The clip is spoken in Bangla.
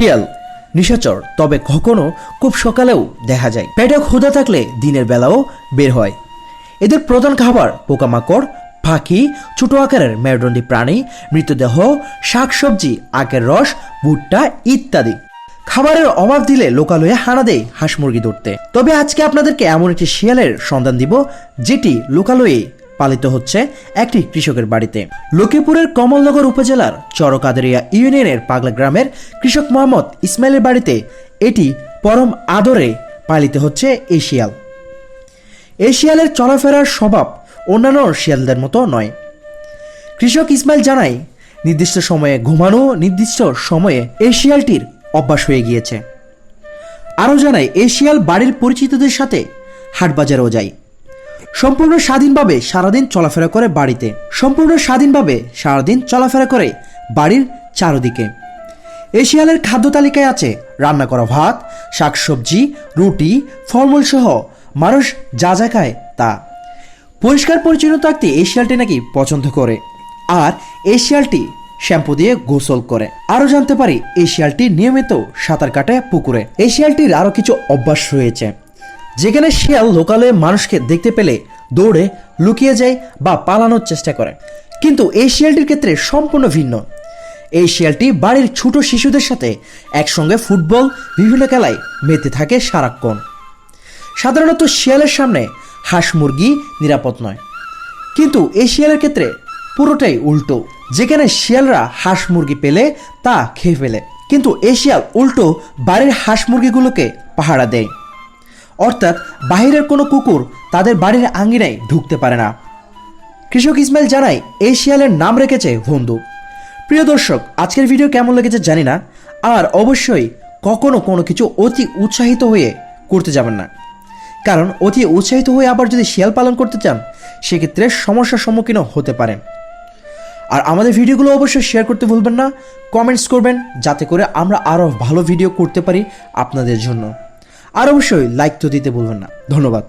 শিয়াল, নিশাচর, তবে কখনো খুব সকালেও দেখা যায়। পেটে ক্ষুধা থাকলে দিনের বেলাও বের হয়। এদের প্রধান খাবার পোকামাকড় পাখি ছোট আকারের মেরুদণ্ডী প্রাণী, মৃতদেহ, শাকসবজি, আখের রস, ভুট্টা ইত্যাদি। খাবারের অভাব দিলে লোকালয়ে হানা দেয় হাঁস মুরগি ধরতে। তবে আজকে আপনাদেরকে এমন একটি শিয়ালের সন্ধান দিব, যেটি লোকালয়ে পালিত হচ্ছে একটি কৃষকের বাড়িতে। লক্ষ্মীপুরের কমলনগর উপজেলার চরকাদরিয়া ইউনিয়নের পাগলা গ্রামের কৃষক মোহাম্মদ ইসমাইলের বাড়িতে এটি পরম আদরে পালিত হচ্ছে এই শিয়াল। এই শিয়ালের চলাফেরার স্বভাব অন্যান্য শিয়ালদের মতো নয়। কৃষক ইসমাইল জানায়, নির্দিষ্ট সময়ে ঘুমানো নির্দিষ্ট সময়ে এই শিয়ালটির অভ্যাস হয়ে গিয়েছে। আরও জানায়, এই শিয়াল বাড়ির পরিচিতদের সাথে হাটবাজারেও যায়। সম্পূর্ণ স্বাধীনভাবে সারাদিন চলাফেরা করে বাড়িতে। সম্পূর্ণ স্বাধীনভাবে সারাদিন চলাফেরা করে বাড়ির চারদিকে। এই শিয়ালের খাদ্য তালিকায় আছে রান্না করা ভাত, শাকসবজি, রুটি ফলমূল সহ মানুষ যা যা খায় তা। পরিষ্কার পরিচ্ছন্ন থাকতে এই শিয়ালটি নাকি পছন্দ করে। আর এই শিয়ালটি শ্যাম্পু দিয়ে গোসল করে। আরও জানতে পারি এই শিয়ালটি নিয়মিত সাঁতার কাটে পুকুরে। এই শিয়ালটির আরও কিছু অভ্যাস রয়েছে। যেখানে শিয়াল লোকালে মানুষকে দেখতে পেলে দৌড়ে লুকিয়ে যায় বা পালানোর চেষ্টা করে। কিন্তু এই শিয়ালটির ক্ষেত্রে সম্পূর্ণ ভিন্ন। এই শিয়ালটি বাড়ির ছোট শিশুদের সাথে একসঙ্গে ফুটবল, বিভিন্ন খেলায় মেতে থাকে সারাক্ষণ সাধারণত শিয়ালের সামনে হাঁস মুরগি নিরাপদ নয়। কিন্তু এই শিয়ালের ক্ষেত্রে পুরোটাই উল্টো। যেখানে শিয়ালরা হাঁস মুরগি পেলে তা খেয়ে ফেলে। কিন্তু এই শিয়াল উল্টো বাড়ির হাঁস মুরগিগুলোকে পাহারা দেয়। অর্থাৎ বাহিরের কোনো কুকুর তাদের বাড়ির আঙ্গিনায় ঢুকতে পারে না। কৃষক ইসমাইল জানায়, এই শিয়ালের নাম রেখেছে বন্ধু। প্রিয় দর্শক, আজকের ভিডিও কেমন লেগেছে জানি না, আর অবশ্যই কখনো কোনো কিছু অতি উৎসাহিত হয়ে করতে যাবেন না। কারণ অতি উৎসাহিত হয়ে আবার যদি শিয়াল পালন করতে চান, সেক্ষেত্রে সমস্যার সম্মুখীনও হতে পারেন। আর আমাদের ভিডিওগুলো অবশ্যই শেয়ার করতে ভুলবেন না, কমেন্টস করবেন, যাতে করে আমরা আরও ভালো ভিডিও করতে পারি আপনাদের জন্য। আর অবশ্যই লাইক তো দিতে ভুলবেন না। ধন্যবাদ।